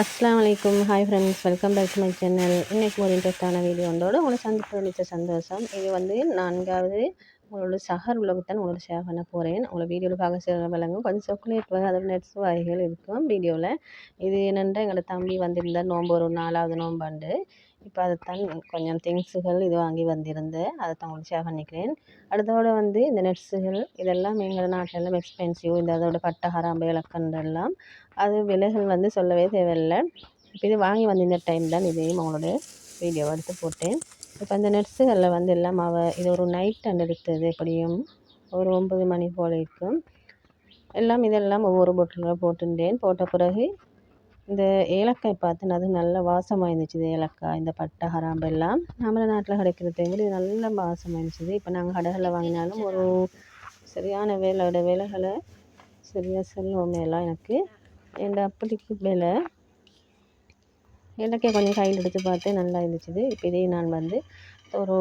அஸ்லாம் வலைக்கும் hi friends welcome back to my channel இன்றைக்கு ஒரு இன்ட்ரெஸ்டான வீடியோ ஒன்றோடு உங்களை சந்திப்பு சந்தோஷம். இது வந்து நான்காவது உங்களோட சஹர் உலகத்தான் உங்களோட ஷேர் பண்ண போகிறேன் உங்களை வீடியோவில் பார்க்க சேர விளங்கும். கொஞ்சம் சாக்லேட் வகை அதோட நெட்ஸ் வகைகள் இருக்கும். வீடியோவில் இது என்னென்றால் எங்களோட தம்பி வந்திருந்தார். நோம்பு ஒரு நாலாவது நோம்பாண்டு இப்போ அதைத்தான் கொஞ்சம் திங்ஸுகள் இது வாங்கி வந்திருந்தேன் அதை தான் உங்களுக்கு ஷேர் பண்ணிக்கிறேன். அடுத்தோடு வந்து இந்த நெட்ஸுகள் இதெல்லாம் எங்கள் நாட்டிலலாம் எக்ஸ்பென்சிவ் இந்த அதோட பட்டை ஹராம்பு இலக்கண்டெல்லாம் அது விலைகள் வந்து சொல்லவே தேவையில்லை. இப்போ இது வாங்கி வந்த டைம் தான் இதையும் அவங்களோட வீடியோ எடுத்து போட்டேன். இப்போ அந்த நெட்ஸுகளில் வந்து எல்லாம் அவ இது ஒரு நைட் அண்ட் எடுத்தது எப்படியும் ஒரு ஒம்பது மணி போல் இருக்கும். எல்லாம் இதெல்லாம் ஒவ்வொரு பொட்டிலில் போட்டுட்டேன் போட்ட பிறகு இந்த ஏலக்காய் பார்த்தேன் அது நல்ல வாசமாக இருந்துச்சு இது ஏலக்காய் இந்த பட்டை ஹராம்பு எல்லாம். நம்ம நாட்டில் கிடைக்கிறது இது நல்ல வாசமாக இருந்துச்சு இப்போ நாங்கள் கடைகளில் வாங்கினாலும் ஒரு சரியான வேலையோட வேலைகளை சரியாக சொல்லுவோமே எல்லாம் எனக்கு. என் அப்படிக்கு விலை. ஏலக்காய் கொஞ்சம் கையில் எடுத்து பார்த்து நல்லா இருந்துச்சு. இப்போ இதையும் நான் வந்து ஒரு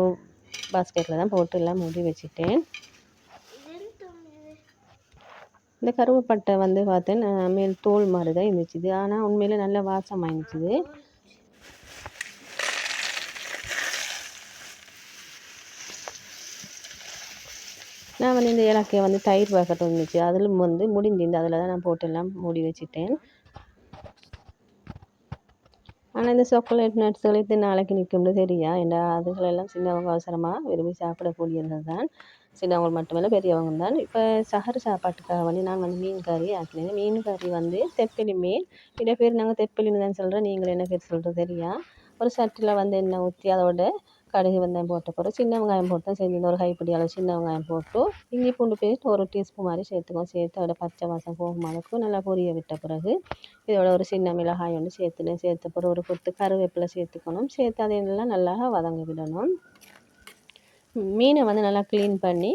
பாஸ்கெட்டில் தான் போட்டு எல்லாம் மூடி வச்சுட்டேன். இந்த கருவேப்பட்டை வந்து பார்த்தேன் மேல் தோல் மாதிரி தான் இருந்துச்சு. ஆனால் உண்மையில் நல்ல வாசமாக இருந்துச்சு. நான் வந்து இந்த இலக்கையை வந்து தயிர் பாக்கெட் இருந்துச்சு. அதிலும் வந்து முடிஞ்சிருந்து அதில் தான் நான் போட்டு எல்லாம் மூடி வச்சுட்டேன். ஆனால் இந்த சாக்லேட் நட்ஸுகள் இது நாளைக்கு நிற்கும்னு தெரியா? ஏன்னா அதுகளெல்லாம் சின்னவங்க அவசரமாக விரும்பி சாப்பிடக்கூடியது தான் சின்னவங்க மட்டுமில்லை பெரியவங்க தான். இப்போ சஹர் சாப்பாட்டுக்காக வந்து நாங்கள் வந்து மீன் கறி ஆக்கினேன். மீன் கறி வந்து தெப்பலி மீன். இதை பேர் நாங்கள் தெப்பிலின்னு தான் சொல்கிறோம் நீங்கள் என்ன பேர் சொல்கிறது தெரியா? ஒரு சட்டியில் வந்து எண்ணெய் ஊற்றி அதோட கடுகு வெந்தயம் போட்ட பிறகு சின்ன வெங்காயம் போட்டு தான் செஞ்சு ஒரு கைப்பிடி அளவு சின்ன வெங்காயம் போட்டு இஞ்சி பூண்டு பேஸ்ட் ஒரு டீஸ்பூன் மாதிரி சேர்த்துக்கோம் சேர்த்து அதோட பச்சை வாசம் போகும் அளவுக்கு நல்லா பொரிய விட்ட பிறகு இதோட ஒரு சின்ன மிளகாய் ஒன்று சேர்த்துனேன் சேர்த்த பிறகு ஒரு கொத்து கருவேப்பிலை சேர்த்துக்கணும். சேர்த்து அதையெல்லாம் நல்லா வதங்க விடணும். மீனை வந்து நல்லா க்ளீன் பண்ணி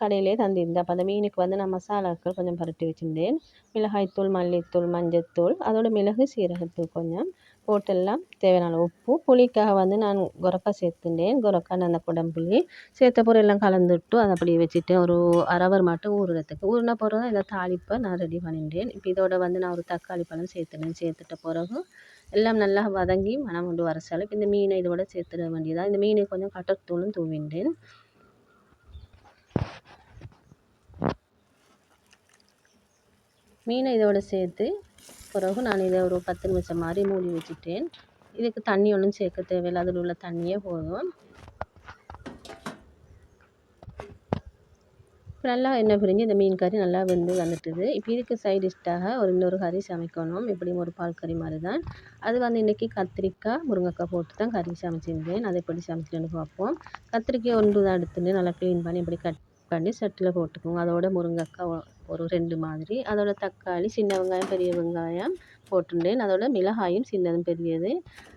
கடையிலே தந்திருந்தேன். அப்போ அந்த மீனுக்கு வந்து நான் மசாலாக்கள் கொஞ்சம் பரட்டி வச்சுருந்தேன். மிளகாய்த்தூள் மல்லித்தூள் மஞ்சத்தூள் அதோட மிளகு சீரகத்தூள் கொஞ்சம். போட்டெல்லாம் தேவையான உப்பு புளிக்காக வந்து நான் கொரக்காய் சேர்த்துட்டேன் கொரக்கான அந்த குடம்புளி சேர்த்த பிறகு எல்லாம் கலந்துட்டு அதை அப்படியே வச்சுட்டு ஒரு அரவர் மட்டும் ஊறுறதுக்கு. ஊறின பிறகு இந்த தாளிப்பை நான் ரெடி பண்ணிட்டேன். இப்போ இதோட வந்து நான் ஒரு தக்காளி பழம் சேர்த்துனேன் சேர்த்துட்ட பிறகு எல்லாம் நல்லா வதங்கி மனம் கொண்டு வர செலவு இப்போ இந்த மீனை இதோட சேர்த்துட வேண்டியதாக இந்த மீனை கொஞ்சம் கட்டத்தூளும் தூவிண்டேன். மீனை இதோடு சேர்த்து பிறகு நான் இதை ஒரு பத்து நிமிஷம் மாதிரி மூடி வச்சுட்டேன். இதுக்கு தண்ணி ஒன்றும் சேர்க்க தேவையில்லை. அதில் உள்ள தண்ணியே போதும். நல்லா எண்ணெய் பிரிஞ்சு இந்த மீன் கறி நல்லா வெந்து வந்துட்டுது. இப்போ இதுக்கு சைட் டிஷ்ஷாக ஒரு இன்னொரு கறி சமைக்கணும். எப்படியும் ஒரு பால் கறி மாதிரி தான் அது வந்து இன்றைக்கி கத்திரிக்காய் முருங்கைக்காய் போட்டு தான் கறி சமைச்சிருந்தேன். அதை எப்படி சமைச்சிருந்து பார்ப்போம். கத்திரிக்காய் ஒன்று தான் எடுத்துட்டு நல்லா க்ளீன் பண்ணி இப்படி கட் பண்ணி சட்டில் போட்டுக்கோங்க. அதோட முருங்கைக்காய் ஒரு ரெண்டு மாதிரி. அதோட தக்காளி சின்ன வெங்காயம் பெரிய வெங்காயம் போட்டுட்டேன் அதோட மிளகாயும் சின்னதும் பெரியது.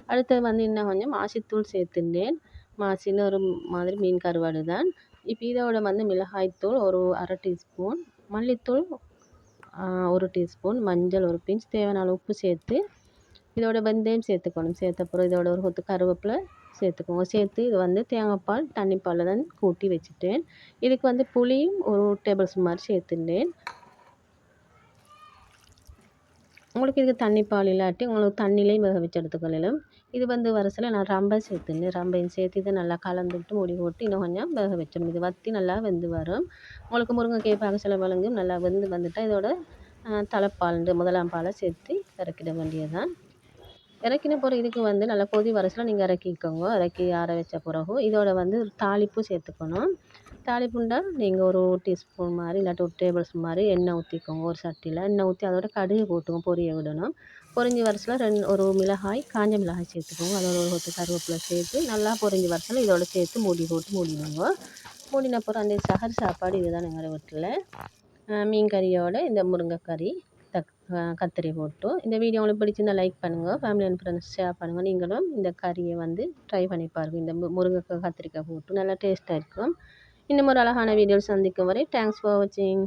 அடுத்தது வந்து இன்னும் கொஞ்சம் மாசித்தூள் சேர்த்துட்டேன் மாசின்னு ஒரு மாதிரி மீன் கருவாடு தான். இப்போ இதோட வந்து மிளகாய்த்தூள் ஒரு அரை டீஸ்பூன். மல்லித்தூள் ஒரு டீஸ்பூன். மஞ்சள் ஒரு பிஞ்ச். தேவையான உப்பு சேர்த்து இதோட வெந்தயம் சேர்த்துக்கணும். சேர்த்த அப்புறம் இதோட ஒரு கொத்து கருவேப்பிலை சேர்த்துக்கோங்க. சேர்த்து இது வந்து தேங்காய்ப்பால் தண்ணிப்பால் தான் கூட்டி வச்சுட்டேன். இதுக்கு வந்து புளியும் ஒரு டேபிள் ஸ்பூன் மாதிரி சேர்த்துட்டேன். உங்களுக்கு இதுக்கு தண்ணி பால் இல்லாட்டி உங்களுக்கு தண்ணியிலையும் வேக வச்சு எடுத்துக்கொள்ளலாம். இது வந்து வரசில் நான் ரம்பை சேர்த்துனேன் ரம்பையும் சேர்த்து இதை நல்லா கலந்துட்டு முடி போட்டு இன்னும் கொஞ்சம் வேக வச்சிடணும். இது வற்றி நல்லா வெந்து வரும். உங்களுக்கு முருங்கைக்காய் பார்க்க சில வழங்கும் நல்லா வெந்து வந்துட்டால் இதோட தலைப்பால் முதலாம் பாலை சேர்த்து இறக்கிட வேண்டியதுதான். இறக்கின பிறகு இதுக்கு வந்து நல்லா கொதி வரச்சில் நீங்கள் இறக்கிக்கோங்க. இறக்கி ஆற வச்ச பிறகு இதோட வந்து தாளிப்பு சேர்த்துக்கணும். தாளிப்புண்டா நீங்கள் ஒரு டீஸ்பூன் மாதிரி இல்லாட்டி ஒரு டேபிள் ஸ்பூன் மாதிரி எண்ணெய் ஊற்றிக்கோங்க ஒரு சட்டியில் எண்ணெய் ஊற்றி அதோட கடுகு போட்டுக்கோங்க பொரிய விடணும். பொரிஞ்சு வரச்சில் ரெண்டு ஒரு மிளகாய் காஞ்ச மிளகாய் சேர்த்துக்கோங்க. அதோட ஒரு கொத்து கருவேப்பிலை சேர்த்து நல்லா பொரிஞ்சு வரச்சில் இதோட சேர்த்து மூடி போட்டு மூடிடுங்க. மூடின அப்புறம் அந்த சகர் சாப்பாடு இதுதான் எங்கள் வீட்டில். மீன் கறியோட இந்த முருங்கைக்கறி. தக் கத்திரி போட்டு இந்த வீடியோ உங்களுக்கு பிடிச்சிருந்தால் லைக் பண்ணுங்கள் ஃபேமிலி அண்ட் ஃப்ரெண்ட்ஸ் ஷேர் பண்ணுங்கள் நீங்களும் இந்த கறியை வந்து ட்ரை பண்ணி பாருங்கள் இந்த முருங்கைக்காய் கத்திரிக்காய் போட்டு நல்லா டேஸ்ட்டாக இருக்கும். இன்னும் ஒரு அழகான வீடியோ சந்திக்கும் வரை தேங்க்ஸ் ஃபார் வாட்சிங்